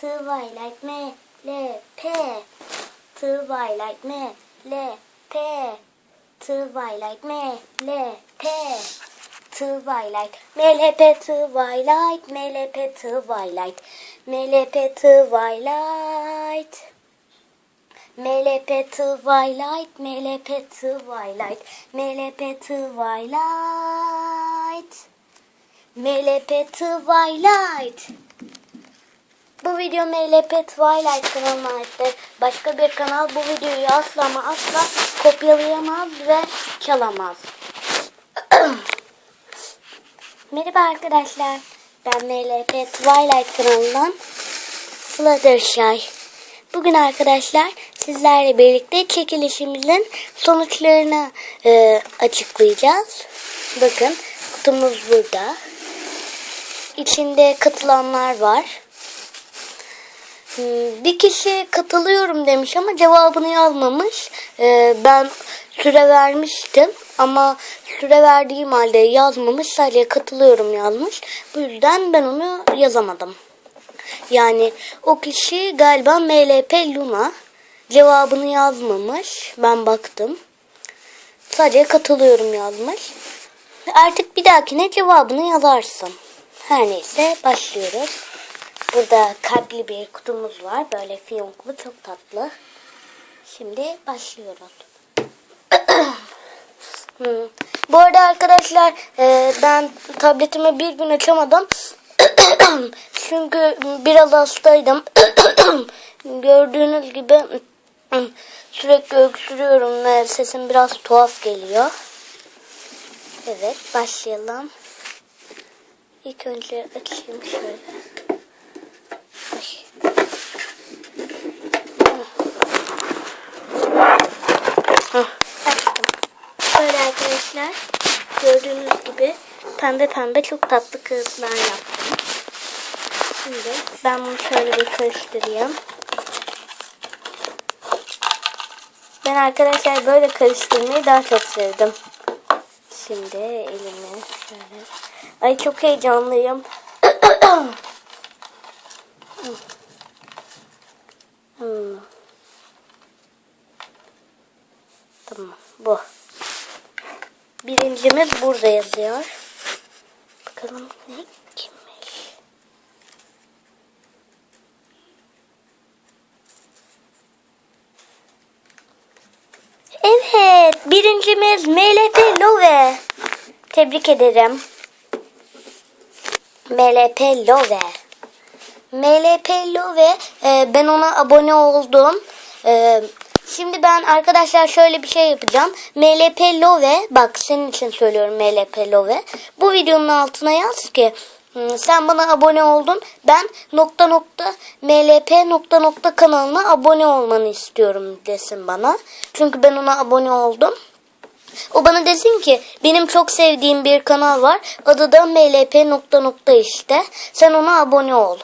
Twilight me le pe Twilight me le pe Twilight me le pe Twilight melepe Twilight melepe Twilight melepe Twilight Melepe Twilight melepe Twilight melepe Twilight Melepe Twilight bu video MLP Twilight kanalına aittir. Başka bir kanal bu videoyu asla ama asla kopyalayamaz ve çalamaz. Merhaba arkadaşlar. Ben MLP Twilight kanalından Fluttershy. Bugün arkadaşlar sizlerle birlikte çekilişimizin sonuçlarını e, açıklayacağız. Bakın kutumuz burada. İçinde katılanlar var. Hmm, Bir kişi katılıyorum demiş ama cevabını yazmamış. Ee, ben süre vermiştim ama süre verdiğim halde yazmamış. Sadece katılıyorum yazmış. Bu yüzden ben onu yazamadım. Yani o kişi galiba MLP Luna. Cevabını yazmamış. Ben baktım. Sadece katılıyorum yazmış. Artık bir dahakine cevabını yazarsın. Her neyse başlıyoruz. Burada kalpli bir kutumuz var. Böyle fiyonklu çok tatlı. Şimdi başlıyoruz. Hmm. Bu arada arkadaşlar e, ben tabletimi bir gün açamadım. Çünkü biraz hastaydım. Gördüğünüz gibi sürekli öksürüyorum ve sesim biraz tuhaf geliyor. Evet başlayalım. İlk önce açayım şöyle. Ay. Hah, Açtım. Böyle arkadaşlar gördüğünüz gibi pembe pembe çok tatlı kağıtlar yaptım. Şimdi ben bunu şöyle bir karıştırayım. Ben arkadaşlar böyle karıştırmayı daha çok sevdim. Şimdi elimi şöyle. Ay çok heyecanlıyım. Hmm. Tamam bu. Birincimiz burada yazıyor. Bakalım ne kimmiş. Evet birincimiz MLP Love. Tebrik ederim. MLP Love. MLP Love e, ben ona abone oldum. E, şimdi ben arkadaşlar şöyle bir şey yapacağım. MLP Love bak senin için söylüyorum MLP Love. Bu videonun altına yaz ki "Hmm, sen bana abone oldun. Ben nokta nokta MLP nokta nokta kanalına abone olmanı istiyorum desin bana. Çünkü ben ona abone oldum. O bana desin ki benim çok sevdiğim bir kanal var. Adı da mlp nokta nokta işte. Sen ona abone ol.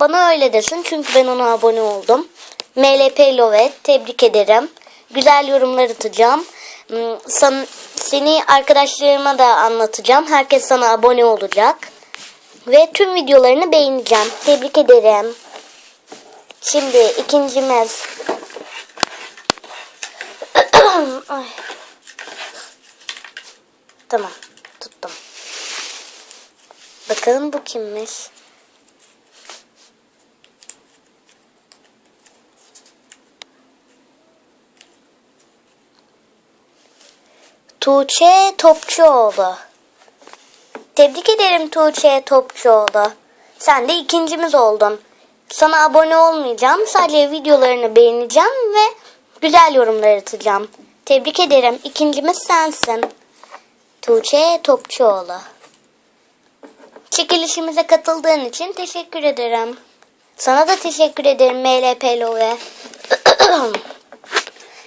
Bana öyle desin çünkü ben ona abone oldum. MLP Love tebrik ederim. Güzel yorumlar atacağım. Hmm, San, seni arkadaşlarıma da anlatacağım. Herkes sana abone olacak. Ve tüm videolarını beğeneceğim. Tebrik ederim. Şimdi ikincimiz. Ay. Tamam. Tuttum. Bakalım bu kimmiş? Tuğçe Topçuoğlu. Tebrik ederim Tuğçe Topçuoğlu. Sen de ikincimiz oldun. Sana abone olmayacağım. Sadece videolarını beğeneceğim ve güzel yorumlar atacağım. Tebrik ederim. İkincimiz sensin. Tuğçe Topçuoğlu. Çekilişimize katıldığın için teşekkür ederim. Sana da teşekkür ederim MLP Love.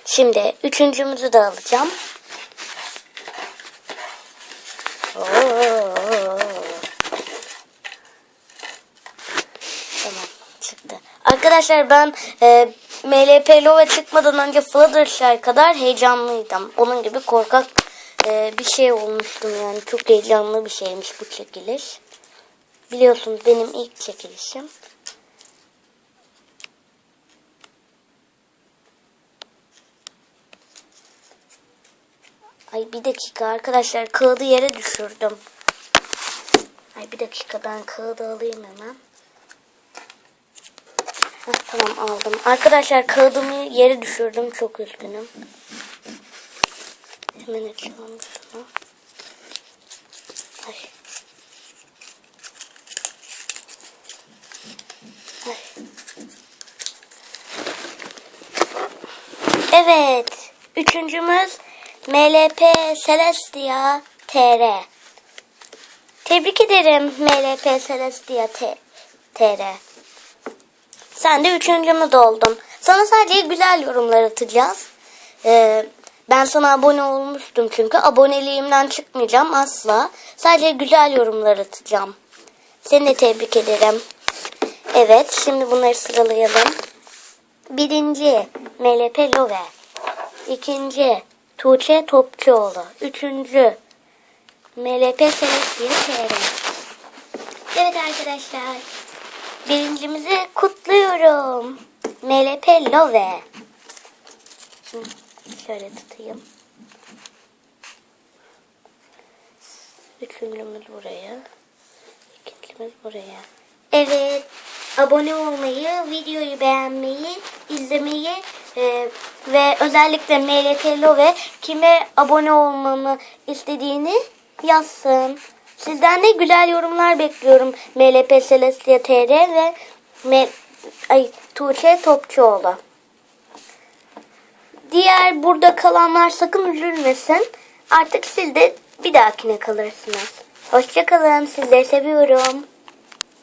Şimdi üçüncümüzü de alacağım. Arkadaşlar ben e, MLP Love çıkmadan önce Fluttershy kadar heyecanlıydım. Onun gibi korkak e, bir şey olmuştum yani. Çok heyecanlı bir şeymiş bu çekiliş. Biliyorsunuz benim ilk çekilişim. Ay bir dakika arkadaşlar kağıdı yere düşürdüm. Ay bir dakika ben kağıdı alayım hemen. Tamam aldım. Arkadaşlar kağıdımı yere düşürdüm. Çok üzgünüm. Hemen açalım şunu. Ay. Ay. Evet. Üçüncümüz MLP Celestia TR. Tebrik ederim MLP Celestia TR. Sen de üçüncümüz oldun. Sana sadece güzel yorumlar atacağız. Ee, ben sana abone olmuştum çünkü. Aboneliğimden çıkmayacağım asla. Sadece güzel yorumlar atacağım. Seni de tebrik ederim. Evet şimdi bunları sıralayalım. Birinci MLP Love. İkinci Tuğçe Topçuoğlu. Üçüncü Celestia TR. Evet arkadaşlar. Birincimizi kutluyorum. MLP Love. Şimdi şöyle tutayım. Üçüncümüz buraya. İkincimiz buraya. Evet. Abone olmayı, videoyu beğenmeyi, izlemeyi e, ve özellikle MLP Love kime abone olmamı istediğini yazsın. Sizden de güzel yorumlar bekliyorum. MLP Celestia TR ve M ay, Tuğçe Topçuoğlu. Diğer burada kalanlar sakın üzülmesin. Artık siz de bir dahakine kalırsınız. Hoşçakalın. Sizleri seviyorum.